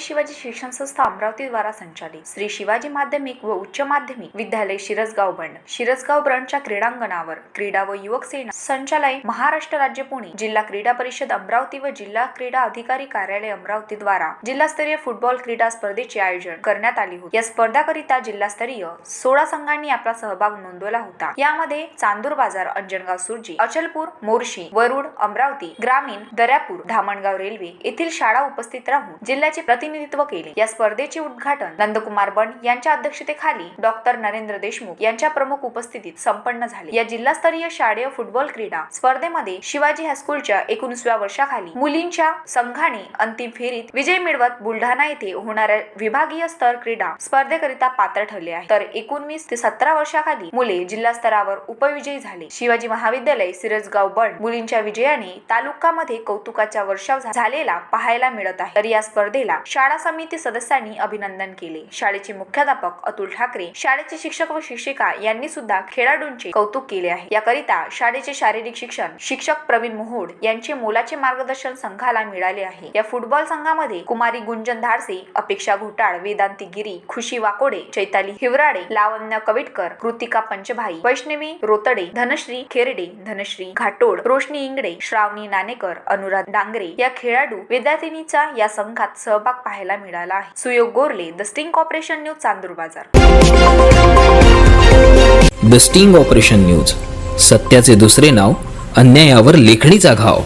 शिवाजी शिक्षण संस्था अमरावती द्वारा संचालित. श्री शिवाजी माध्यमिक व उच्च माध्यमिक विद्यालय शिरसगाव बंड. शिरसगाव ब्रंडच्या क्रीडांगणावर क्रीडा व युवक सेना संचालय महाराष्ट्र राज्य पुणे. जिल्हा क्रीडा परिषद अमरावती व जिल्हा क्रीडा अधिकारी कार्यालय अमरावती द्वारा जिल्हास्तरीय फुटबॉल क्रीडा स्पर्धेचे आयोजन करण्यात आले होते. या स्पर्धाकरिता जिल्हास्तरीय सोळा संघांनी आपला सहभाग नोंदवला होता. यामध्ये चांदूर बाजार अंजनगाव सुरजी अचलपूर मोर्शी वरुड अमरावती ग्रामीण दर्यापूर धामणगाव रेल्वे येथील शाळा उपस्थित राहून जिल्ह्याचे प्रतिनिधित्व केले. या स्पर्धेचे उद्घाटन नंदकुमार बंड यांच्या अध्यक्षतेखाली डॉक्टर नरेंद्र देशमुख यांच्या प्रमुख उपस्थितीत संपन्न झाले. या जिल्हास्तरीय शाळेय फुटबॉल क्रीडा स्पर्धेमध्ये शिवाजी हायस्कूलच्या एकोणीसव्या वर्षाखाली मुलींच्या संघाने अंतिम फेरीत विजय मिळवत बुलढाणा येथे होणाऱ्या विभागीय स्तर क्रीडा स्पर्धेकरिता पात्र ठरले आहे. तर एकोणवीस ते सतरा वर्षाखाली मुले जिल्हा स्तरावर उपविजयी झाले. शिवाजी महाविद्यालय सिरजगाव बंड मुलींच्या विजयाने तालुकामध्ये कौतुकाचा वर्षाव झालेला पाहायला मिळत आहे. तर या स्पर्धेला शाळा समिती सदस्यांनी अभिनंदन केले. शाळेचे मुख्याध्यापक अतुल ठाकरे शाळेचे शिक्षक व शिक्षिका यांनी सुद्धा खेळाडूंचे कौतुक केले आहे. याकरिता शाळेचे शारीरिक शिक्षण शिक्षक प्रवीण मोहोड यांचे मोलाचे मार्गदर्शन संघाला मिळाले आहे. या फुटबॉल संघामध्ये कुमारी गुंजन धाडसे अपेक्षा घोटाळ वेदांती गिरी खुशी वाकोडे चैताली हिवराडे लावण्य कविटकर कृतिका पंचभाई वैष्णवी रोतडे धनश्री खेरडे धनश्री घाटोड रोशनी इंगडे श्रावणी नाणेकर अनुराध डांगरे या खेळाडू विद्यार्थिनीचा या संघात सहभाग पाहायला मिळाला आहे. Suyog Gorle the sting corporation news Chandur Bazar. The sting operation news. सत्याचे दुसरे नाव अन्यायावर लेखणीचा घाव.